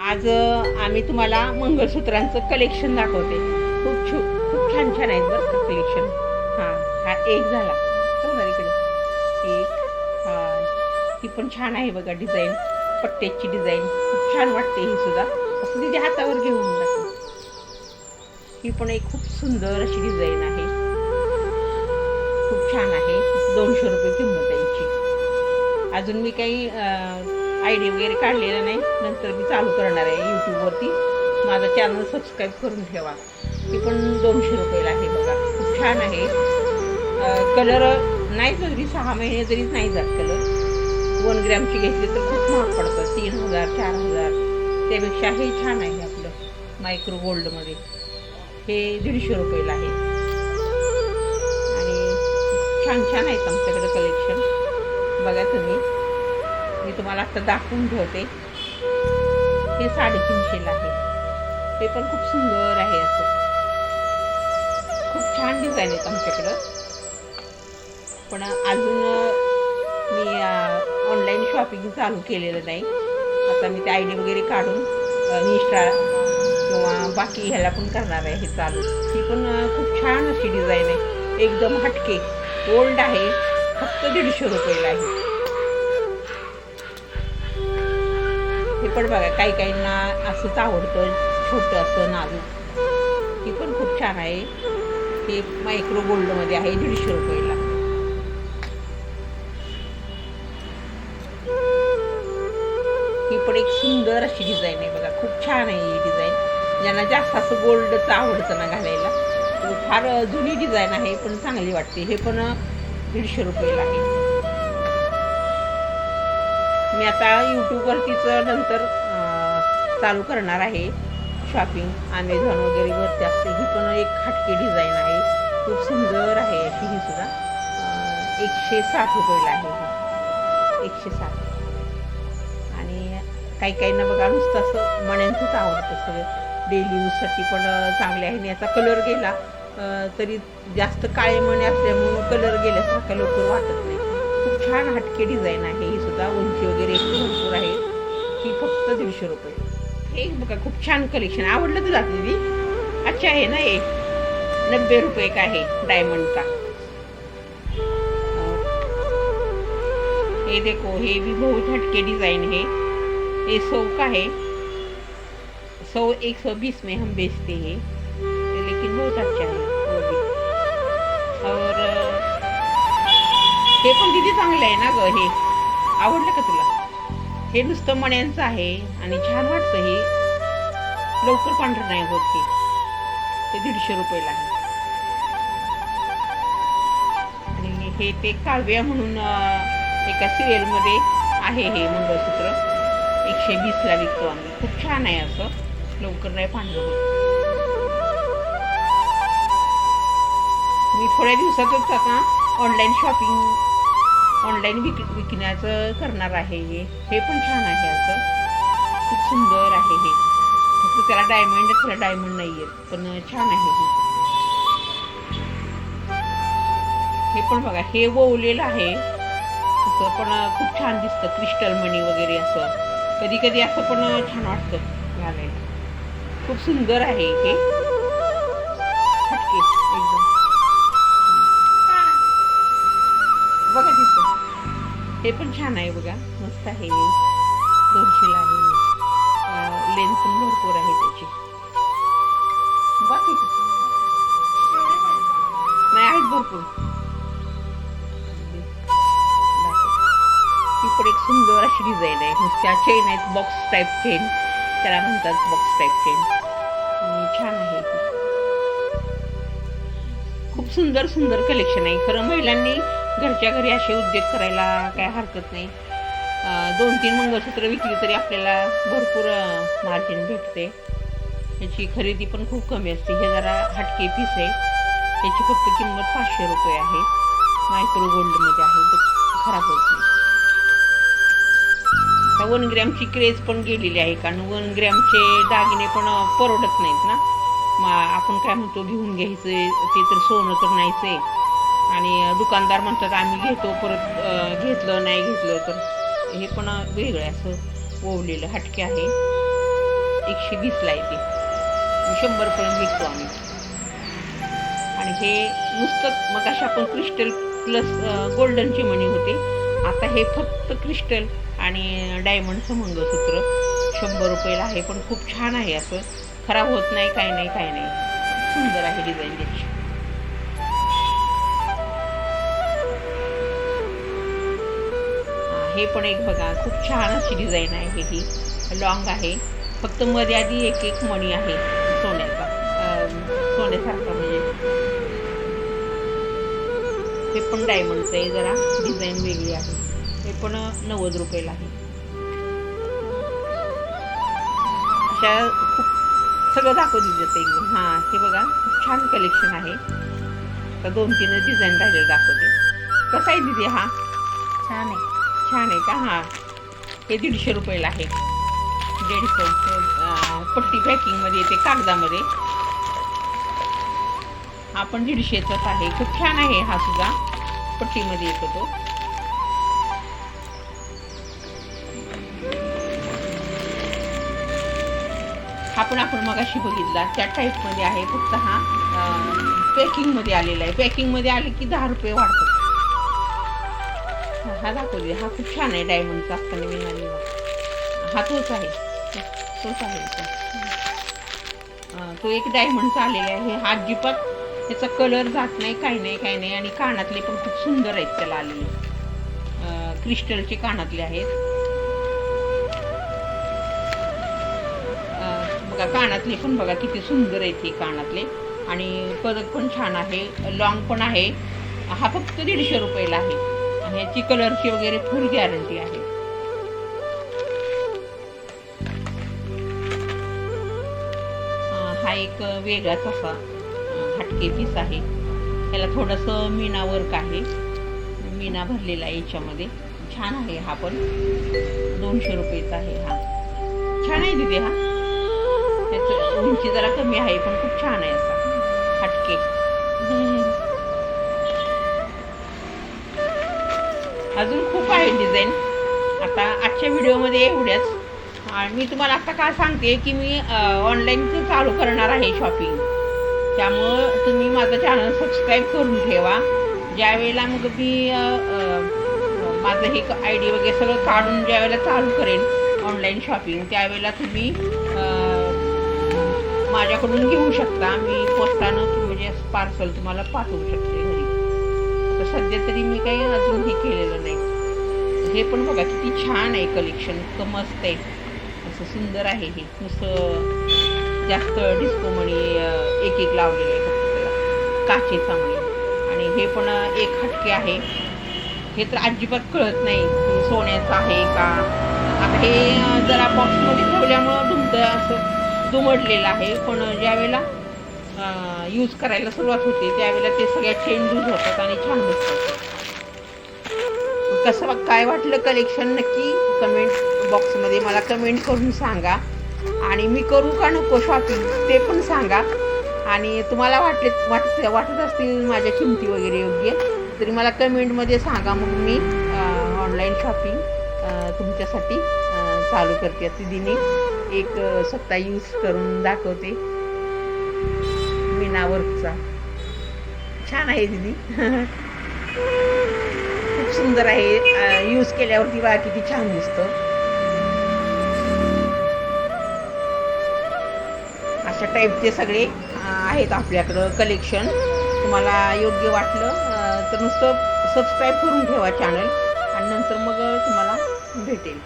आज आम्ही तुम्हाला मंगळसूत्रांचं कलेक्शन दाखवते. खूप छो खूप छान छान आहेत बरं का कलेक्शन हां हा एक झाला. हो ना इकडे. एक हां ही पण छान आहे बघा डिझाईन पट्ट्याची डिझाईन खूप छान वाटते ही सुद्धा. असं तिथे हातावर घेऊन टाकू ही पण एक खूप सुंदर अशी डिझाईन आहे. खूप छान आहे. दोनशे रुपये किंमत आहे अजून मी काही आयडी वगैरे काढलेलं नाही. नंतर मी चालू करणार आहे यूट्यूबवरती माझा चॅनल सबस्क्राईब करून ठेवा. ती पण दोनशे रुपयाला आहे बघा. खूप छान आहे. कलर नाही जरी सहा महिने जरी नाही जात कलर वन ग्रॅमची घेतली तर खूप महाग पडतं. तीन हजार चार हजार. त्यापेक्षा हे छान आहे आपलं. मायक्रो गोल्डमध्ये हे दीडशे रुपयाला आहे. आणि छान छान आहेत आमच्याकडे कलेक्शन बघा तुम्ही. मी तुम्हाला आता दाखवून ठेवते. हे साडेतीनशेला आहे. ते पण खूप सुंदर आहे असं. खूप छान डिझाईन आहेत आमच्याकडं. पण अजून मी ऑनलाईन शॉपिंग चालू केलेलं नाही. आता मी ते आय डी वगैरे काढून इंस्टा किंवा बाकी ह्याला पण करणार आहे हे चालू. ती पण खूप छान अशी डिझाईन आहे. एकदम हटके. ओल्ड आहे. फक्त दीडशे रुपयाला आहे. हे पण बघा काही काहींना असंच आवडतं छोटं असं नाजूक. हे पण खूप छान आहे. हे मायक्रो गोल्डमध्ये आहे दीडशे रुपयाला. ही पण एक सुंदर अशी डिझाईन आहे बघा. खूप छान आहे ही डिझाईन ज्यांना जास्त असं गोल्डचं आवडतं ना घालायला फार जुनी डिझाईन आहे पण चांगली वाटते. हे पण दीडशे रुपयाला आहे. मी आता यूट्यूबवरतीच नंतर चालू करणार आहे शॉपिंग अमेझॉन वगैरे वरती असते. ही पण एक हटके डिझाईन आहे. खूप सुंदर आहे अशी ही सुद्धा. एकशे साठ रुपयाला आहे ही. एकशे साठ. आणि काही काहींना बघा नुसतं असं मण्यांचंच आवडतं सगळं. डेली यूजसाठी पण चांगले आहे. आणि याचा कलर गेला तरी जास्त काळे मणी असल्यामुळं कलर गेल्यासारखा लवकर वाटत नाही. खूप छान हटके डिझाईन आहे. ही सुद्धा उंची वगैरे भरपूर आहे. ही फक्त दीडशे रुपये. हे बघा खूप छान कलेक्शन आवडलं तुला दीदी? अच्छा आहे ना हे. नब्बे रुपये का आहे डायमंड का? हे देखो हे भी बहुत हटके डिजाइन है ये सौ का है सौ एक सौ बीस में हम बेचते हैं. लेकिन बहुत अच्छा है हे पण किती चांगलं आहे ना ग हे? आवडलं का तुला? हे नुसतं मण्यांचं आहे आणि छान वाटतं हे. लवकर पांढरं नाही होत हे ते दीडशे रुपयाला आहे. आणि हे ते काव्या म्हणून एका सिरियलमध्ये आहे हे मंगळसूत्र. एकशे वीसला विकतो आम्ही. खूप छान आहे असं. लवकर नाही पांढरं होत. मी थोड्या दिवसातच आता ऑनलाईन शॉपिंग ऑनलाईन विक विकण्याचं करणार आहे हे. हे पण छान आहे असं. खूप सुंदर आहे हे. फक्त त्याला डायमंड त्याला डायमंड नाही आहेत पण छान आहे हे. हे पण बघा हे ववलेलं आहे. असं पण खूप छान दिसतं क्रिस्टल मणी वगैरे असं. कधी कधी असं पण छान वाटतं घालायला. खूप सुंदर आहे हे. हटके एकदम. बघा हे पण छान आहे बघा. मस्त आहे. दोनशेला आहे. लेन्थ पण भरपूर आहे त्याची. बाकी? नाही आहेत भरपूर. दाखव. पण एक सुंदर अशी डिझाईन आहे. नुसत्या चेन आहेत बॉक्स टाईप चेन त्याला म्हणतात बॉक्स टाईप चेन छान आहे ती. खूप सुंदर सुंदर कलेक्शन आहे. खरं महिलांनी घरच्या घरी असे उद्योग करायला काय हरकत नाही. दोन तीन मंगळसूत्र विकली तरी आपल्याला भरपूर मार्जिन भेटते. याची खरेदी पण खूप कमी असते. हे जरा हटके पीस आहे. याची फक्त किंमत पाचशे रुपये आहे. मायक्रो गोल्डमध्ये आहे. तो खराब होत नाही. आता वन ग्रॅमची क्रेज पण गेलेली आहे. कारण वन ग्रॅमचे दागिने पण परवडत नाहीत ना. मग आपण काय म्हणतो घेऊन घ्यायचं ते तर सोनं तर नाहीच आहे. आणि दुकानदार म्हणतात आम्ही घेतो परत घेतलं नाही घेतलं तर हे पण वेगळं असं ओवलेलं हटके आहे. एकशे वीसला आहे ते. शंभरपर्यंत विकतो आम्ही. आणि हे नुसतं मग अशा आपण क्रिस्टल प्लस गोल्डनची मणी होते. आता हे फक्त क्रिस्टल आणि डायमंडचं मंगळसूत्र. शंभर रुपयाला आहे पण खूप छान आहे असं. खराब होत नाही काय नाही काय नाही. सुंदर आहे डिझाईन त्याची. हे पण एक बघा खूप छान अशी डिझाईन आहे ही. लॉंग आहे. फक्त मध्ये आधी एक एक मणी आहे सोन्याचा. सोन्यासारखा म्हणजे. हे पण डायमंडचं आहे जरा डिझाईन वेगळी आहे. हे पण नव्वद रुपयाला आहे. अशा खूप सगळं दाखवून देते एकदम हां हे बघा खूप छान कलेक्शन आहे. तर दोन तीन डिझाईन राहिले दाखवते. कसा आहे दिदी हा? छान आहे. छान आहे का? हां. हे दीडशे रुपयाला आहे. दीडशे अं, पट्टी पॅकिंगमध्ये येते कागदामध्ये. हा पण दीडशेचाच आहे. खूप छान आहे हा सुद्धा. पट्टीमध्ये येतो तो. हा पण आपण मगाशी बघितला. त्या टाईपमध्ये आहे. फक्त हा पॅकिंगमध्ये आलेला आहे. पॅकिंगमध्ये आले की दहा रुपये वाढतात. हा- हा दे हा खूप छान आहे डायमंडचा असताना नवीन हा तोच आहे. तोच आहे तो. एक डायमंडचा आलेला आहे. हा अजिबात त्याचा कलर जात नाही काही नाही काही नाही. आणि कानातले पण खूप सुंदर आहेत त्याला आलेले. क्रिस्टलचे कानातले आहेत. बघा कानातले पण बघा किती सुंदर आहेत हे कानातले. आणि पदक पण छान आहे. लॉंग पण आहे. हा फक्त दीडशे रुपयाला आहे. आणि याची कलरची वगैरे फुल गॅरंटी आहे. हा एक वेगळाच असा हटके पीस आहे. याला थोडंसं मीना वर्क आहे. मीना भरलेला आहे याच्यामध्ये. छान आहे हा पण. दोनशे रुपयेचा आहे हा. छान आहे दिदी हा. त्याचं उंची जरा कमी आहे पण खूप छान आहे असा. हटके. अजून खूप आहे डिझाईन आता आजच्या व्हिडिओमध्ये एवढ्याच. आणि मी तुम्हाला आता काय सांगते की मी ऑनलाईनचं चालू करणार आहे शॉपिंग त्यामुळं तुम्ही माझं चॅनल सबस्क्राईब करून ठेवा. ज्यावेळेला मग मी माझं हे आय डी वगैरे सगळं काढून ज्यावेळेला चालू करेन ऑनलाईन शॉपिंग त्यावेळेला तुम्ही माझ्याकडून घेऊ शकता. मी पोस्टानं म्हणजे पार्सल तुम्हाला पाठवू शकते. सध्या तरी मी काही अजून हे केलेलं नाही. हे पण बघा किती छान आहे कलेक्शन इतकं मस्त आहे. असं सुंदर आहे हे. नुसतं जास्त डिस्को मणी एक एक लावलेलं आहे फक्त त्याला. काचेचा मणी. आणि हे पण एक हटके आहे. हे तर अजिबात कळत नाही. सोन्याचं आहे का? आता हे जरा बॉक्समध्ये ठेवल्यामुळं दुमतं असं दुमडलेलं आहे. पण ज्या वेळेला यूज करायला सुरुवात होते. त्यावेळेला ते सगळ्या चेंज होतात आणि छान दिसतात. कसं काय वाटलं कलेक्शन नक्की? कमेंट बॉक्समध्ये मला कमेंट करून सांगा. आणि मी करू का नको शॉपिंग ते पण सांगा. आणि तुम्हाला वाटले वाटत वाटत असतील माझ्या किमती वगैरे योग्य तरी मला कमेंटमध्ये सांगा मग मी ऑनलाईन शॉपिंग तुमच्यासाठी चालू करते. दिदीने एक सत्ता स्वतः यूज करून दाखवते. मीना वर्कचा छान आहे दिदी. खूप सुंदर आहे. यूज केल्यावरती बघा किती छान दिसतं. अशा टाईपचे सगळे आहेत आपल्याकडं कलेक्शन तुम्हाला योग्य वाटलं तर नुसतं सबस्क्राईब करून ठेवा चॅनल आणि नंतर मग तुम्हाला भेटेल.